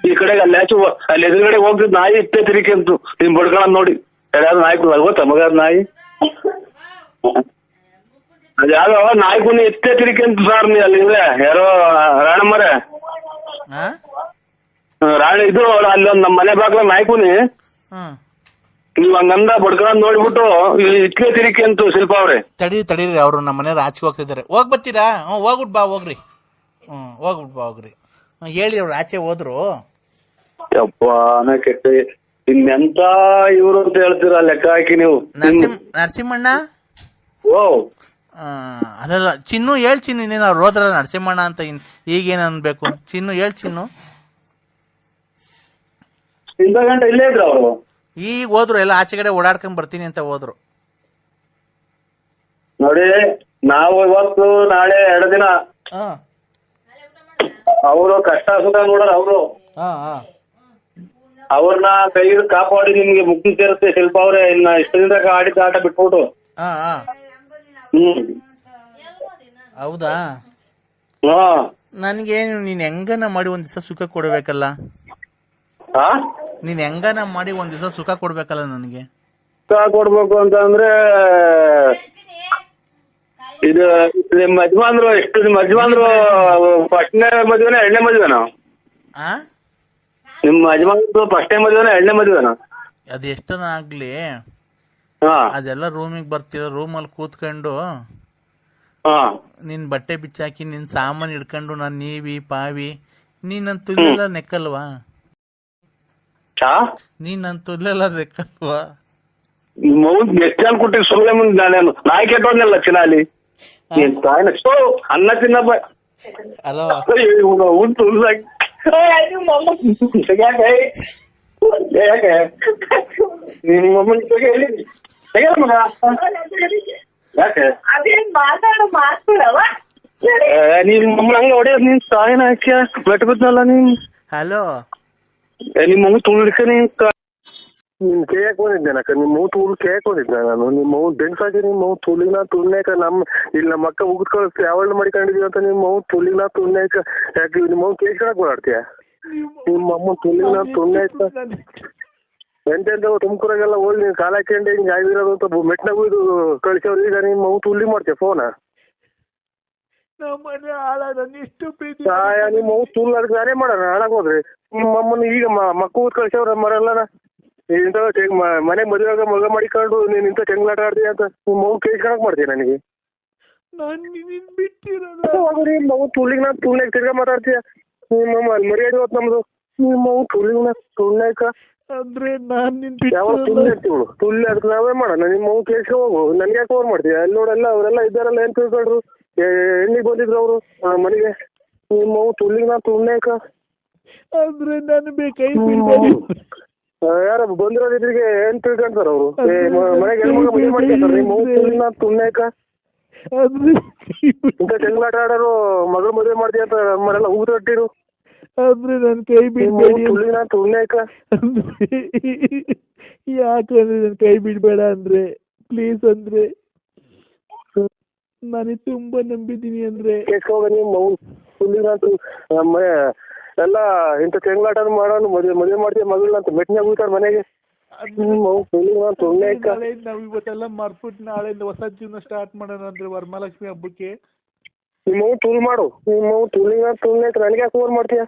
ಈ ಕಡೆಗೆ ಅಲ್ಲಿ ಆಚು ಅಲ್ಲಿ ಎದುರುಗಡೆ ಹೋಗ್ತಿದ್ ನಾಯಿ ಇತ್ತೆ ಅಂತ. ನಿಮ್ ಬಡ್ಕೊಳ ನೋಡಿ. ಯಾವ್ದು ನಾಯಿ ಕುಲ ಗೊತ್ತಾ ಮಗ ನಾಯಿ? ಅದ್ ಯಾವ್ದೋ ನಾಯಿ ಕುನಿ ಇತ್ತೆ ಅಂತ ಸಾರ್ ನೀ ಅಲ್ಲಿ ಇದ್ರೆ ಯಾರೋ ರಾಣಮ್ಮರೆ? ರಾಣಿ ಇದು ಅಲ್ಲಿ ಒಂದ್ ನಮ್ಮ ಮನೆ ಬಾಗ್ಲ ನಾಯಿ ಕುನಿ ಹ್ಮ್. ನೀವ್ ಹಂಗಂದ ಬಡ್ಕೊಂಡ್ ನೋಡ್ಬಿಟ್ಟು ಇಟ್ಕೆ ಅಂತ ಶಿಲ್ಪ ಅವ್ರೆ. ತಡೀರಿ ತಡೀರಿ ಅವರು ನಮ್ಮ ಮನೆಯವ್ರ ಆಚೆಗೆ ಹೋಗ್ತಿದ್ದಾರೆ. ಹೋಗ್ ಬರ್ತೀರಾ? ಹ್ಞೂ ಹೋಗ್ಬಿಟ್ ಬಾ ಹೋಗ್ರಿ. ಹ್ಞೂ ಹೋಗ್ಬಿಟ್ ಬಾ ಹೋಗ್ರಿ. ಹ್ಞೂ ಹೇಳಿ ಅವ್ರು ಆಚೆ ಹೋದ್ರು. ಯಪ್ಪ ಕೆಟ್ಟ ಇನ್ನೆಂತ ಇವ್ರು ಅಂತ ಹೇಳ್ತೀರಾ ಲೆಕ್ಕ ಹಾಕಿ ನೀವು? ನರಸಿಂಹ ನರಸಿಂಹಣ್ಣ? ಓ. ಆ, ಅದಲ್ಲ ಚಿನ್ನು ಹೇಳ್ ಚಿನ್ನು ಇನ್ನೇನು ಅವ್ರು ಹೋದ್ರಲ್ಲ ನರಸಿಂಹಣ್ಣ ಅಂತ ಇನ್ ಈಗೇನು ಅನ್ಬೇಕು? ಚಿನ್ನು ಹೇಳ್ ಚಿನ್ನು. ಇಂಥ ಗಂಟೆ ಇಲ್ಲೇ ಇದ್ರ ಅವರು? ಈಗ ಹೋದ್ರು ಎಲ್ಲ ಆಚೆ ಕಡೆ ಓಡಾಡ್ಕೊಂಡ್ ಬರ್ತೀನಿ ಅಂತ ಹೋದ್ರು. ನೋಡಿ ನಾವು ಇವತ್ತು ನಾಳೆ ಎರಡು ದಿನ. ಹಾಂ. ಅವರು ಕಷ್ಟ ಸುಖ ನೋಡೋರು ಅವರು. ಹಾಂ ಹಾಂ. ಅವ್ರನ್ನ ಕೈ ಹಿಡ್ದು ಕಾಪಾಡಿ ನಿಮ್ಗೆ ಮುಕ್ತಿ ಸೇರುತ್ತೆ ಶಿಲ್ಪ ಅವ್ರೆ. ಇನ್ನ ಇಷ್ಟು ದಿನ ಆಡಿದ ಆಟ ಬಿಟ್ಬಿಟ್ಟು. ಹಾ ಹಾ. ಹ್ಮ್. ಹೌದಾ? ಹಾ. ನೀನ್ ನೀನು ಹೆಂಗನ ಮಾಡಿ ಒಂದ್ ದಿವಸ ಸುಖ ಕೊಡಬೇಕಲ್ಲ? ಹಾ ನೀನು ಹೆಂಗನ ಮಾಡಿ ಒಂದ್ ದಿವಸ ಸುಖ ಕೊಡಬೇಕಲ್ಲ ನನಗೆ? ಸುಖ ಕೊಡ್ಬೇಕು ಅಂತ ಅಂದ್ರೆ ಇದು ನಿಮ್ಮ ಯಜಮಾನ್ರು ಎಷ್ಟು ನಿಮ್ಮ ಯಜಮಾನ್ರು ಫಸ್ಟ್ನೇ ಮದುವೆನ ಎರಡನೇ ಮದುವೆನ? ಆ? ನಿಮ್ಮ ಯಜಮಾನ್ರು ಫಸ್ಟ್ನೇ ಮದುವೆನ ಎರಡನೇ ಮದುವೆನ? ಅದು ಎಷ್ಟನ ಆಗ್ಲಿ? ಹಾ. ಅದೆಲ್ಲ ರೂಮಿಗೆ ಬರ್ತೀರ ರೂಮಲ್ಲಿ ಕೂತ್ಕೊಂಡು ಹಾ. ನಿನ್ ಬಟ್ಟೆ ಬಿಚ್ಚಾಕಿ ನಿನ್ ಸಾಮಾನ್ ಇಡ್ಕೊಂಡು ನಾನು ನೀವಿ ಪಾವಿ ನೀನ್ ತುಂಬ ನೆಕ್ಕಲ್ವಾ? ನೀನು ನೆಕ್ಕಲ್ವಾ ನಿಮ್ಮ ಅವ್ನ್ ಎಷ್ಟು ಜನ ಕೊಟ್ಟಿಗೆ ಸುಮ್ಮನೆ ಮುಂದೆ ನಾನೇನು ನಾಯಿ ಕೆಟ್ಟೋದ್ನಲ್ಲ ಚಿನಾಲಿ ನೀನ್ ತಾಯಿನ ಸೋ ಅನ್ನ ತಿನ್ನಪ್ಪ. ಹಲೋ. ಇವನು ಉಂಟು ನಿಮ್ಮ ಅಮ್ಮನ ಹಂಗ ಹೊಡೆಯೋದು ನೀನ್? ತಾಯಿನ ಹಾಕ್ಯ? ಬೆಟ್ಟ ಬಿದ್ನಲ್ಲ ನೀನ್? ಹಲೋ. ನಿಮ್ಮ ಮೂತ್ ತುಳಿಕ ನೀನ್ ನಿಮ್ ಕೇಕ್ ಬಂದಿದ್ದೇನಕ್ಕ ನಿಮ್ಮ ಮೂತ್ ತೂಲ್ ಕೇಕ್ ಬಂದಿದ್ದೆ ನಾನು. ನಿಮ್ಮ ಮೌ ಬೆನ್ಸಾಗಿ ನಿಮ್ಮ ಮೌ ತುಲಿನ ತುಳ್ನೇಕ ನಮ್ ಇಲ್ಲಿ ನಮ್ಮ ಅಕ್ಕ ಉಗಿದ್ ಕಳಿಸ್ತಿ ಮಾಡಿಕೊಂಡಿದೀವಿ ಅಂತ ನಿಮ್ಮ ಮೌ ತುಲಿನ ತುಳ್ನೇಕ ಯಾಕೆ ನಿಮ್ಮ ಮೌ ಕೇಕ್ ಹೇಳಕ್ ಓಡಾಡ್ತೀಯ? ನಿಮ್ಮ ಅಮ್ಮ ತುಲಿನ ತುಳ್ನೇಕ ಎಂತೆಂತ ತುಮಕೂರಾಗೆಲ್ಲ ಹೋಗಿ ನೀನ್ ಕಾಲ ಹಾಕೊಂಡು ಹಿಂಗ್ ಆಗಿರೋದು ಅಂತ ಮೆಟ್ನಾಗ ಇದು ಕಳ್ಸೋರು ಈಗ ನಿಮ್ಮ ಮೌ ತುಲ್ಲಿ ಮಾಡ್ತೀಯ ಫೋನ ಸಾಯ ನಿಮ್ಮ ಮೌ ತುಲ್ ಅದಕ್ಕೆ ನಾನೇ ಮಾಡೋಣ ಹಾಳಾಗ್ ಹೋದ್ರಿ. ನಿಮ್ಮ ಅಮ್ಮನ ಈಗ ಮಕ್ಕ ಕಳ್ಸ್ಯಾವ್ರ ಕಳ್ಸವ್ರ ಮರೆಲ್ಲನ ಇಂಥ ಮನೆ ಮದುವೆಯಾಗ ಮಗ ಮಾಡಿಕೊಂಡು ನೀನ್ ಇಂಥ ಚೆಂಗ್ಲಾಟ ಆಡ್ತೀಯ ಅಂತ ನಿಮ್ಮ ಮಗು ಕೇಳ್ಕೊಳಕ್ ಮಾಡ್ತೀಯ ನನಗೆ? ನಾನು ನಿನ್ನ ಬಿಟ್ಟಿರಲ್ಲ ಅವಾಗ ನಿಮ್ಮ ಮಗು ತುಳಿಗ್ ನಾ ತುಳ್ನಾಗ ತಿರ್ಗಾ ಮಾತಾಡ್ತೀಯ? ನಿಮ್ಮ ಅಲ್ಲಿ ಮರ್ಯಾದೆ ನಮ್ದು. ನಿಮ್ಮ ತುಳಿಗ್ ಅಂದ್ರೆ ನಾನ್ ತುಳ್ಳಿ ಇರ್ತೀವಳು ತುಳ್ಳಿ ಅದಕ್ಕೆ ನಾವೇ ಮಾಡೋಣ. ನಿಮ್ಮ ಮಗು ಕೇಳ್ಸ್ಕೊ ಹೋಗು. ನನ್ಗೆ ಯಾಕೆ ಫೋನ್ ಮಾಡ್ತೀಯ? ಅಲ್ಲಿ ನೋಡೆಲ್ಲ ಅವರೆಲ್ಲ ಇದ್ದಾರಲ್ಲ ಏನ್ ತಿಳ್ಕೊಂಡ್ರು ಎಣ್ಣಿಗೆ ಬಂದಿದ್ರು ಅವರು? ಮನೆಗೆ? ನಿಮ್ಮ ತುಳ್ಳಿಗ್ ನಾ ತುಳ್ನಾಕ ಅಂದ್ರೆ ನಾನು ಕೈ ಯಾರ ಬಂದಿರೋದು ಇದ್ರಿಗೆ ಏನ್ ತಿಳ್ಕೊಂತಾರ ಅವರು ಮನೆಗೆ ಹೆಣ್ಮಗ ಮಾಡ್ಕೊಂತಾರ ನಿಮ್ಮ ತುಳ್ಳಿಗ್ ನಾ ತುಳ್ನಾಕ ಅಂದ್ರೆ ಇಂಥ ಚೆಂಗ್ಲಾಟ ಆಡೋರು ಮಗಳು ಮದುವೆ ಮಾಡ್ತೀಯ ಅಂತ ನಮ್ಮನ್ನೆಲ್ಲ ಊದ್ರಟ್ಟಿರು ಅಂದ್ರೆ ನನ್ ಕೈ ಬಿಡ್ಬೇಡಿ ತುಳ್ಳಿಗ್ ನಾ ತುಳ್ನಾಕ ಯಾಕಂದ್ರೆ ನನ್ ಕೈ ಬಿಡ್ಬೇಡ ಅಂದ್ರೆ ಪ್ಲೀಸ್ ಅಂದ್ರೆ. ನನಗೆ ತುಂಬಾ ನಂಬಿದೀನಿ ಅಂದ್ರೆ ಕೇಸ್ಕೋಗ ನೀವು ಮಗು ಸುಳ್ಳಿನಂತ ಎಲ್ಲ ಇಂಥ ಚೆಂಗ್ಲಾಟ ಮಾಡೋನು ಮದುವೆ ಮದುವೆ ಮಾಡ್ತೀವಿ ಮಗಳನ್ನ ಅಂತ ಮೆಟ್ನ್ಯಾಗ ಉಳ್ತಾರ ಮನೆಗೆ ನಾವ್ ಇವತ್ತೆಲ್ಲ ಮರ್ಬಿಟ್ಟು ನಾಳೆಯಿಂದ ಹೊಸ ಜೀವನ ಸ್ಟಾರ್ಟ್ ಮಾಡೋಣ ಅಂದ್ರೆ ವರಮಹಾಲಕ್ಷ್ಮಿ ಹಬ್ಬಕ್ಕೆ. ನಿಮ್ಮ ತುಲ್ ಮಾಡು. ನಿಮ್ಮ ಮಗು ತುಳ್ಳಿನ ತುಳ್ಳೆ ನನಗೆ ಯಾಕೆ ಫೋನ್ ಮಾಡ್ತೀಯ?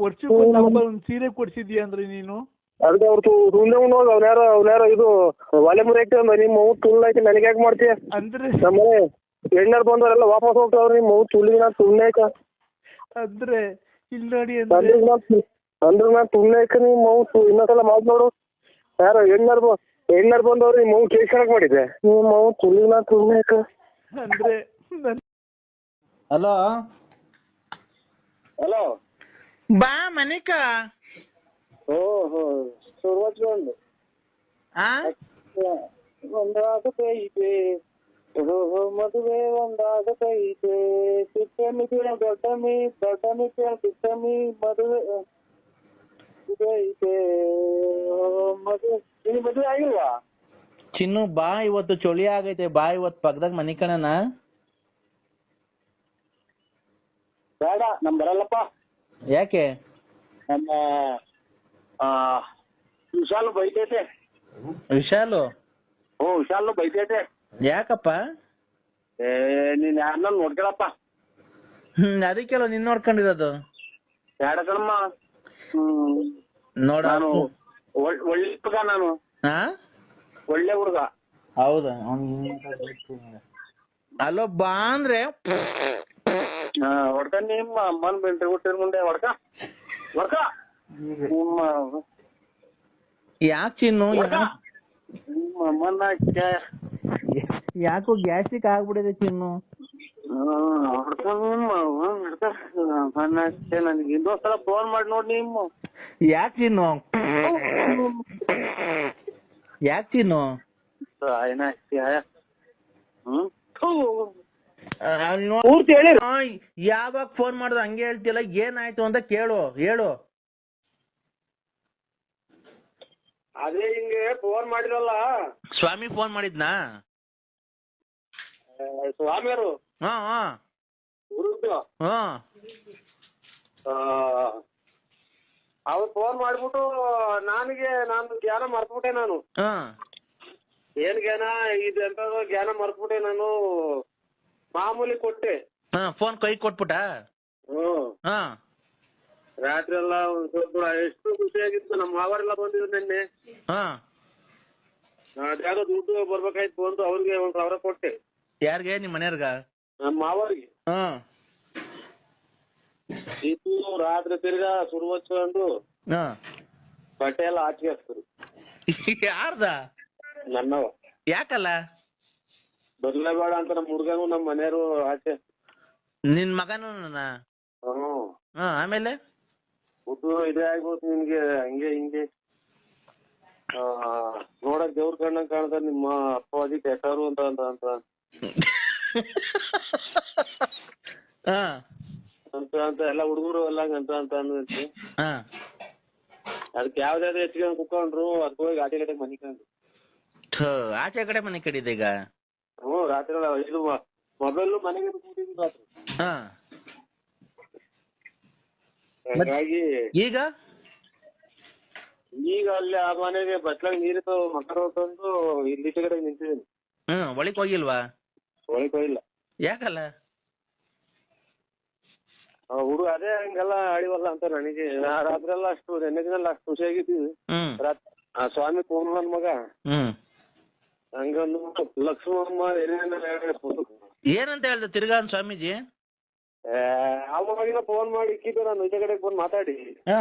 ವರ್ಷಕ್ಕೆ ಒಂದು ಸೀರೆ ಕೊಡ್ಸಿದ್ಯಾ ಅಂದ್ರೆ ನೀನು? ಅದಕ್ಕೆ ಅವ್ರು ತುಳ್ಳೆ ಹೋಗಿ ಅವ್ನ ಯಾರೋ ಇದು ಒಲೆ ಮುರಿ ಹಾಕ್ತೀವಿ ಅಂದ್ರೆ ನಿಮ್ಮ ಮಗು ತುಳ್ಳಾಕಿ ನನಗೆ ಯಾಕೆ ಮಾಡ್ತೀಯ? ಅಂದ್ರೆ ನಮ್ಮ ಎಣ್ಣಾರು ಬಂದವರೆಲ್ಲ ವಾಪಸ್ ಹೋಗ್ತಾವ್ರಿ ನಿಮ್ಮ ಮಗು ತುಳ್ಳಿನ ತುಳ್ಳೆಕ ಅಂದ್ರೆ ಇಲ್ಲಿ ನೋಡಿ ಅಂದ್ರೆ ಅಂದ್ರೆ ನಾ ಅಂದ್ರೆ ನಾ ತುಳ್ಳೆಕ ನಿಮ್ಮ ತು- ಇನ್ನೊಂದ್ಸಲ ಮಾತು ನೋಡು. ಯಾರು ಎಣ್ಣರ್ ಬ ಎಣ್ಣಾರು ಬಂದವ್ರು ನಿಮ್ಮ ಮಗು ಕೇಳ್ಕೊಳಕ್ ಮಾಡಿದ್ದೆ. ನಿಮ್ಮ ಮಗು ತುಳ್ಳಿನ ತುಳ್ಳೆಕ ಅಂದ್ರೆ ನನ್ ಹಲೋ? ಹಲೋ? ಬಾ ಮನಿಕ. ಓಹೋ ಶುರುವಾಚ್ಕೊಂಡು ಆ? ಒಂದು ಓಹೋ ಮದುವೆ ಒಂದಾಗತೈತೆ ಚಿಕ್ಕಮ್ಮಿ ಕೇಳ ದೊಡ್ಡಮ್ಮಿ ದೊಡ್ಡಮ್ಮಿ ಕೇಳ ಚಿಕ್ಕಮ್ಮಿ ಮದುವೆ ಇದೈತೆ ಓಹೋ ಮದುವೆ ನಿನ್ ಮದುವೆ ಆಗಿಲ್ವಾ ಚಿನ್ನು ಬಾ ಇವತ್ತು ಚಳಿ ಆಗೈತೆ ಬಾ ಇವತ್ತು ಪಕ್ಕದಾಗ ಮನಿ ಕಣನ ಬೇಡ ನಮ್ ಬರಲ್ಲಪ್ಪ. ಯಾಕೆ? ನಮ್ಮ ಆ ವಿಶಾಲು ಬೈತೈತೆ. ವಿಶಾಲು? ಹ್ಞೂ ವಿಶಾಲು ಬೈತೈತೆ. ಯಾಕಪ್ಪ? ಏ ನೀನ್ ಯಾರನ್ನ ನೋಡ್ಕೊಳಪ್ಪ. ಹ್ಮ್ ಅದಕ್ಕೆಲ್ಲ ನಿನ್ ನೋಡ್ಕೊಂಡಿರೋದು. ಬೇಡ ಕಣಮ್ಮ? ಹ್ಮ್. ನೋಡ. ನಾನು ಒಳ್- ಒಳ್ಳೆ ಹುಡುಗ ನಾನು. ಹಾ ಒಳ್ಳೆ ಹುಡುಗ. ಹೌದಾ? ಅಲ್ಲೋ ಬಾ ಅಂದ್ರೆ. ಹೊಡ್ಕ ನಿಮ್ಮ ಅಮ್ಮನ ಬೆಂಟ್ರಿ ಹುಟ್ಟಿರ ಮುಂದೆ ಹೊಡ್ಕ. ಹೊಡ್ಕ. ನಿಮ್ಮ ಯಾಕೆ ಚಿನ್ನು? ಹೊಡ್ಕ. ನಿಮ್ಮ ಅಮ್ಮನ ಯಾಕೋ ಗ್ಯಾಸ್ಟ್ರಿಕ್ ಆಗ್ಬಿಟ್ಟಿದೆ ಚಿನ್ನು. ನನಗೆ ಇನ್ನೊಂದ್ಸಲ ಫೋನ್ ಮಾಡಿ ನೋಡಿ ನಿಮ್ಮ. ಯಾಕೆ ಚಿನ್ನು? ಯಾಕೆ ಚಿನ್ನು? ಪೂರ್ತಿ ಹೇಳಿ. ಯಾವಾಗ ಫೋನ್ ಮಾಡ್ದೆ ಹಂಗೆ ಹೇಳ್ತಿಲ್ಲ ಏನಾಯ್ತು ಅಂತ ಕೇಳು ಹೇಳು. ಅದೇ ಹಿಂಗೆ ಫೋನ್ ಮಾಡಿರಲ್ಲ ಸ್ವಾಮಿ ಫೋನ್ ಮಾಡಿದ್ನಾ? ಹಾ ಅವ್ರು ಫೋನ್ ಮಾಡ್ಬಿಟ್ಟು ನನಗೆ ನಾನು ಜ್ಞಾನ ಮರ್ತ್ಬಿಟ್ಟೆ ನಾನು. ಏನ್ ಜ್ಞಾನ? ಇದೆಂತದು ಜ್ಞಾನ ಮರ್ತ್ಬಿಟ್ಟೆ ನಾನು. ಮಾಮೂಲಿ ಕೊಟ್ಟೆ. ಫೋನ್ ಕೈ ಕೊಟ್ಬಿಟ್ಟ? ರಾತ್ರಿ ಎಲ್ಲ ಒಂದ್ ಸ್ವಲ್ಪ ಎಷ್ಟು ಖುಷಿಯಾಗಿತ್ತು ನಮ್ಮ ಮಾವರೆಲ್ಲ ಬಂದಿದ್ರು ನಿನ್ನೆ. ಅದ್ಯಾವ್ದೋ ದುಡ್ಡು ಬರ್ಬೇಕಾಯ್ತು ಬಂದು ಅವ್ರಿಗೆ ಒಂದ್ ಸಾವಿರ ಕೊಟ್ಟೆ. ಯಾರಿಗೆ? ನಿಮ್ಮ ಮನೆಯವ್ರಿಗ? ನಮ್ಮ ಮಾವರಿಗೆ. ಹಾ. ಇದು ರಾತ್ರಿ ತಿರ್ಗಾ ಶುರು ಹಚ್ಕೊಂಡು ಹಾ. ಬಟ್ಟೆ ಎಲ್ಲ ಆಚೆ ಹಾಕ್ತಾರೆ. [LAUGHS] ಯಾರ್ದ? ನನ್ನವ. ಯಾಕಲ್ಲ? ಬರ್ಲೇಬೇಡ ಅಂತ ನಮ್ಮ ಹುಡ್ಗನು ನಮ್ಮ ಮನೆಯವರು ಆಚೆ ನಿನ್ ಮಗನು ಹ್ಮ್ ಹಾ. ಆಮೇಲೆ? ಹುಟ್ಟು ಇದೇ ಆಗ್ಬೋದು ನಿನ್ಗೆ ಹಂಗೆ ಹಿಂಗೆ. ಆ, ನೋಡಕ್ ದೇವ್ರ ಕಣ್ಣಂಗ್ ಕಾಣ್ತಾರ ನಿಮ್ಮ ಅಪ್ಪ ಅಜ್ಜಿ ಕೆಟ್ಟವ್ರು ಅಂತ ಅಂತ ಅಂತ. [LAUGHS] ಹಾ. ಅಂತ ಅಂತ ಎಲ್ಲ ಹುಡುಗರು ಎಲ್ಲ ಅಂತ ಅಂತ ಅಂದ್ರಂತೆ ಹಾ. ಅದಕ್ಕೆ ಯಾವ್ದಾದ್ರು ಹೆಚ್ಚಿಗೆ ಕುತ್ಕೊಂಡ್ರು ಅದಕ್ಕೆ ಹೋಗಿ ಆಚೆ ಕಡೆ ಮನೆ ಕಂಡು ಥು, ಆಚೆ ಕಡೆ ಮನೆ ಕಡಿದೆ ಈಗ? ಹ್ಞೂ ರಾತ್ರಿ ಎಲ್ಲ ಇದು ಮೊಬೈಲ್ ಮನೆಗೆ ಬಿಟ್ಬಿಟ್ಟಿದ್ರು ರಾತ್ರಿ. ಹಾ. ಹಾಗಾಗಿ ಈಗ? ಈಗ ಅಲ್ಲಿ ಆ ಮನೆಗೆ ಬಟ್ಲಾಗ ನೀರು ಮಕರ ಹೊತ್ಕೊಂಡು ಇಲ್ಲಿ ಈಚೆ ಕಡೆ ನಿಂತಿದ್ದೀನಿ. ಹ್ಮ್ ಒಳಕ್ ಹೋಗಿಲ್ವಾ? ಹೋಗಿಲ್ಲ ಯಾಕಲ್ಲ? ಹುಡುಗ ಅದೇ ಹಂಗೆಲ್ಲ ಆಡಿವಲ್ಲ ಅಂತ ನನಗೆ. ನಾ ರಾತ್ರಿ ಎಲ್ಲ ಅಷ್ಟು ನೆನ್ನೆ ದಿನ ಎಲ್ಲ ಅಷ್ಟು ಖುಷಿಯಾಗಿದ್ದೀವಿ. ಹ್ಮ್. ರಾತ್ರಿ ಆ ಸ್ವಾಮಿ ಫೋನ್ ನನ್ ಮಗ. ಹ್ಮ್. ಹಂಗಂದು ಲಕ್ಷ್ಮಮ್ಮ ಏನೇನ ಏನಂತ ಹೇಳ್ದ ತಿರ್ಗಾ ಅವ್ನ್ ಸ್ವಾಮೀಜಿ ಅವಾಗಿನ ಫೋನ್ ಮಾಡಿ ಇಕ್ಕಿದ್ದು ನಾನು ಇದೇ ಕಡೆಗೆ ಬಂದು ಮಾತಾಡಿ. ಹಾ.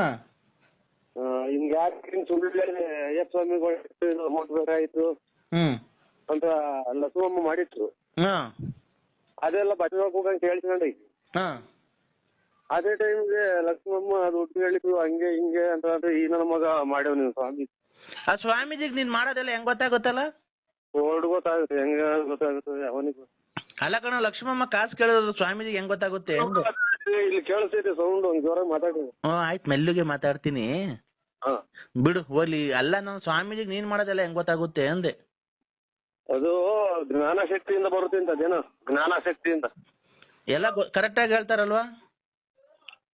ಹಿಂಗ್ ಯಾಕೆ ಹಿಂಗ್ ಸುಳ್ಳು ಅಯ್ಯಪ್ಪ ಸ್ವಾಮಿಗಳು ಅಮೌಂಟ್ ಬೇಕಾಯ್ತು ಹ್ಮ್. ಅಂತ ಲಕ್ಷ್ಮಮ್ಮ ಮಾಡಿಟ್ರು. ಹಾ. ಅದೆಲ್ಲ ಬಟ್ಟೆ ಹೋಗ್ಬೇಕಂತ ಕೇಳ್ಕೊಂಡೆ ಹಾ. ಅದೇ ಟೈಮ್ಗೆ ಲಕ್ಷ್ಮಮ್ಮ ಅದು ಉಟ್ಟು ಹೇಳಿದ್ರು ಹಂಗೆ ಹಿಂಗೆ ಅಂತ ಅಂದ್ರೆ ಈ ನನ್ನ ಮಗ ಮಾಡ್ಯವ ನೀವು ಸ್ವಾಮಿ ಆ ಸ್ವಾಮೀಜಿಗೆ ನೀನ್ ಮಾಡೋದೆಲ್ಲ ಹೆಂಗ್ ಗೊತ್ತಾಗುತ್ತಲ್ಲ? ಓಡ್ ಗೊತ್ತಾಗುತ್ತೆ ಹೆಂಗ ಗೊತ್ತಾಗುತ್ತೆ ಅವನಿಗೂ ಅಲ್ಲ ಕಣ ಲಕ್ಷ್ಮಮ್ಮ ಕಾಸು ಕೇಳೋದು ಸ್ವಾಮೀಜಿಗೆ ಹೆಂಗ್ ಗೊತ್ತಾಗುತ್ತೆ ಹೆಂಗ್ ಇಲ್ಲಿ ಕೇಳಿಸ್ತೈತೆ ಸೌಂಡ್ ಒಂದ್ ಜೋರಾಗಿ ಮಾತಾಡಿ ಹ್ಮ್ ಆಯ್ತು ಮೆಲ್ಲಗೆ ಮಾತಾಡ್ತೀನಿ. ಹಾ. ಬಿಡು ಹೋಲಿ ಅಲ್ಲ ನಾನು ಸ್ವಾಮೀಜಿಗೆ ನೀನ್ ಮಾಡೋದೆಲ್ಲ ಹೆಂಗ್ ಗೊತ್ತಾಗುತ್ತೆ ಅಂದೆ. ಅದು ಜ್ಞಾನ ಶಕ್ತಿಯಿಂದ ಬರುತ್ತೆ ಅಂತ ಅದೇನೋ ಜ್ಞಾನ ಶಕ್ತಿಯಿಂದ. ಎಲ್ಲ ಕರೆಕ್ಟಾಗಿ ಹೇಳ್ತಾರಲ್ವಾ?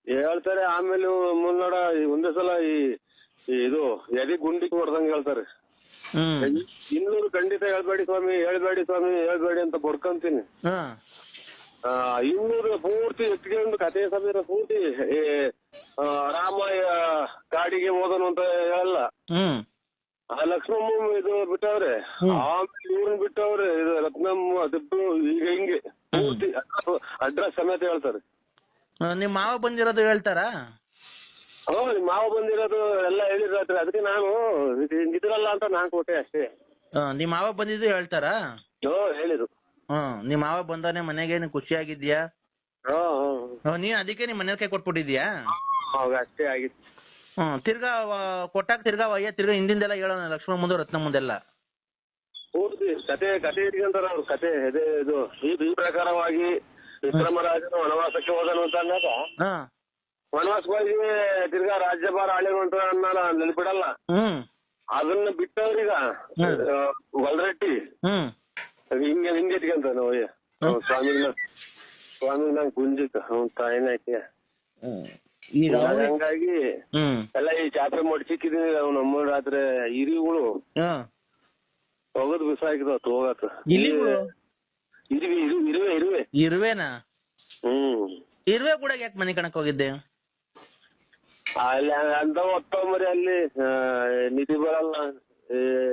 ಹೇಳ್ತಾರೆ ಆಮೇಲೆ ಮುನ್ನಡ ಈ ಒಂದೇ ಸಲ ಈ ಈ ಇದು ಎದೆ ಗುಂಡಿಗೆ ಹೊಡ್ದಂಗೆ ಹೇಳ್ತಾರೆ. ಹ್ಮ್. ಇನ್ನೂರು ಖಂಡಿತ ಹೇಳ್ಬೇಡಿ ಸ್ವಾಮಿ ಹೇಳ್ಬೇಡಿ ಸ್ವಾಮಿ ಹೇಳ್ಬೇಡಿ ಅಂತ ಬಡ್ಕೊಂತೀನಿ. ಇನ್ನೂರು ಪೂರ್ತಿ ಎತ್ಕೊಂಡು ಕಥೆ ಸಮೀರ ಪೂರ್ತಿ ರಾಮಯ್ಯ ಕಾಡಿಗೆ ಹೋದನು ಅಂತ ಹೇಳಲ್ಲ. ಹ್ಮ್. ಆ ಲಕ್ಷ್ಮಮ್ಮ ಇದು ಬಿಟ್ಟವ್ರೆ. ಆಮೇಲೆ ಇವ್ರನ್ನ ಬಿಟ್ಟವ್ರೆ ಇದು ರತ್ನಮ್ಮ ದಿಬ್ಬು ಈಗ ಹಿಂಗೆ? ಪೂರ್ತಿ ಅಡ್ರೆಸ್ ಸಮೇತ ಹೇಳ್ತಾರೆ. ಆ, ನಿಮ್ ಮಾವ ಬಂದಿರೋದು ಹೇಳ್ತಾರಾ? ಹೋ ನಿಮ್ಮ ಮಾವ ಬಂದಿರೋದು ಎಲ್ಲ ಹೇಳಿದ್ರಾತ್ರಿ ಅದಕ್ಕೆ ನಾನು ಇದು ಅಂತ ನಾನ್ ಕೊಟ್ಟೆ ಅಷ್ಟೇ. ಆ, ನಿಮ್ ಮಾವ ಬಂದಿದ್ದು ಹೇಳ್ತಾರಾ? ಹೋ ಹೇಳಿದ್ರು. ಹ್ಮ್ ನಿಮ್ ಮಾವ ಬಂದಾನೆ ಮನೆಗೆ ನೀನ್ ಖುಷಿಯಾಗಿದ್ಯಾ ಹ್ಮ್, ನೀನ್ ಅದಕ್ಕೆ ನಿಮ್ ಮನೆಯವ್ರ ಕೈ ಕೊಟ್ಬಿಟ್ಟಿದ್ಯಾ ಅವಾಗ ಅಷ್ಟೇ ಆಗಿತ್ತು. ಹ್ಮ್ ತಿರ್ಗಾ ಕೊಟ್ಟಾಗ ತಿರ್ಗಾ ಅಯ್ಯ ತಿರ್ಗಾ ಹಿಂದಿಂದೆಲ್ಲ ಹೇಳೋಣ ಲಕ್ಷ್ಮಣ ಮುಂದೆ ರತ್ನ ಮುಂದೆಲ್ಲ. ಪೂರ್ತಿ ಕತೆ ಕತೆ ಇಟ್ಕೊಂತಾರ ಅವ್ರ? ಕತೆ ಇದೆ ಇದು ಈ ಈ ಪ್ರಕಾರವಾಗಿ ವಿಕ್ರಮರಾಜನು ವನವಾಸಕ್ಕೆ ಹೋದನು ಅಂತ ಅಂದಾಗ ಹಾ. ವನವಾಸಕ್ಕೆ ಹೋಗಿ ತಿರ್ಗಾ ರಾಜ್ಯಭಾರ ಆಳಿರುವಂತ ಅನ್ನಲ್ಲ ನೆನಪಿಡಲ್ಲ. ಹ್ಮ್. ಅದನ್ನ ಬಿಟ್ಟವ್ರೀಗ. ವಲ್ರಟ್ಟಿ ಹ್ಮ್. ಹಿಂಗೆ ಹಿಂಗೆ ಇಟ್ಕೊಂತ ಅಯ್ಯ. ಸ್ವಾಮಿನ ಸ್ವಾಮಿಗೆ ನಂಗೆ ಗುಂಜಿತ್ತು. ಅವ್ನ ತಾಯಿನ ಆಕೆ. ಹ್ಮ್. ಹಂಗಾಗಿ ಎಲ್ಲ ಈ ಚಾಪೆ ಸಿಕ್ಕಿದೀನಿ ಅವ್ ನಮ್ಮ ರಾತ್ರಿ ಇರಿಗಳು ಹೋಗದ್ ಬಿಸಾಕಿದ್ವು ಹೋಗತ್ತ ಇಲಿಗಳು? ಇರುವೆ ಇರು- ಇರುವೆ ಇರುವೆ. ಇರುವೆನಾ? ಹ್ಮ್. ಇರುವೆ ಕೂಡ ಯಾಕೆ ಮನೆ ಕಣಕ್ ಹೋಗಿದ್ದೆ? ಅಲ್ಲಿ ಅಂತ ಒತ್ತೊಂಬರಿ ಅಲ್ಲಿ ನಿಧಿ ಬರಲ್ಲ.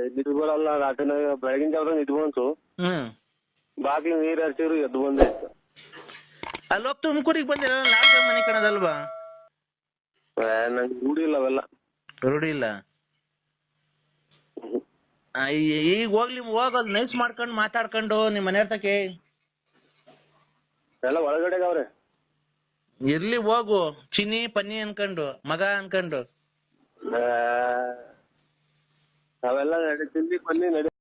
ನಿಧಿ ಬರಲ್ಲ ರಾತ್ರಿ ಬೆಳಗಿನ ಜಾವದಾಗ ನಿಧಿ ಬಂತು. ಹ್ಮ್. ಬಾಕಿ ನೀರ್ ಹರಿಸಿದ್ರು ಎದ್ದು ಬಂದೆ. ಅಲ್ಲಿ ಹೋಗಿ ತುಮಕೂರಿಗೆ ಬಂದಿರಲ್ಲ ನಾಲ್ಕು ಮನೆ ಕಣದಲ್ವಾ? ನಂಗೆ ರೂಢಿ ಇಲ್ಲ ಅವೆಲ್ಲ. ರೂಢಿ ಇಲ್ಲ? ಆ, ಈ- ಈಗ ಹೋಗ್ಲಿ ಹೋಗೋದು ನೈಸ್ ಮಾಡ್ಕೊಂಡು ಮಾತಾಡ್ಕೊಂಡು ನಿಮ್ ಮನೆ ತಕ್ಕೆ ಎಲ್ಲ ಒಳಗಡೆ ಅವ್ರೆ. ಇರ್ಲಿ ಹೋಗು. ಚಿನ್ನಿ ಪನ್ನಿ ಅನ್ಕೊಂಡು ಮಗ ಅನ್ಕೊಂಡು. ಅವೆಲ್ಲ ನಡಿ ತಿಂಡಿ ಬನ್ನಿ ನಡಿ.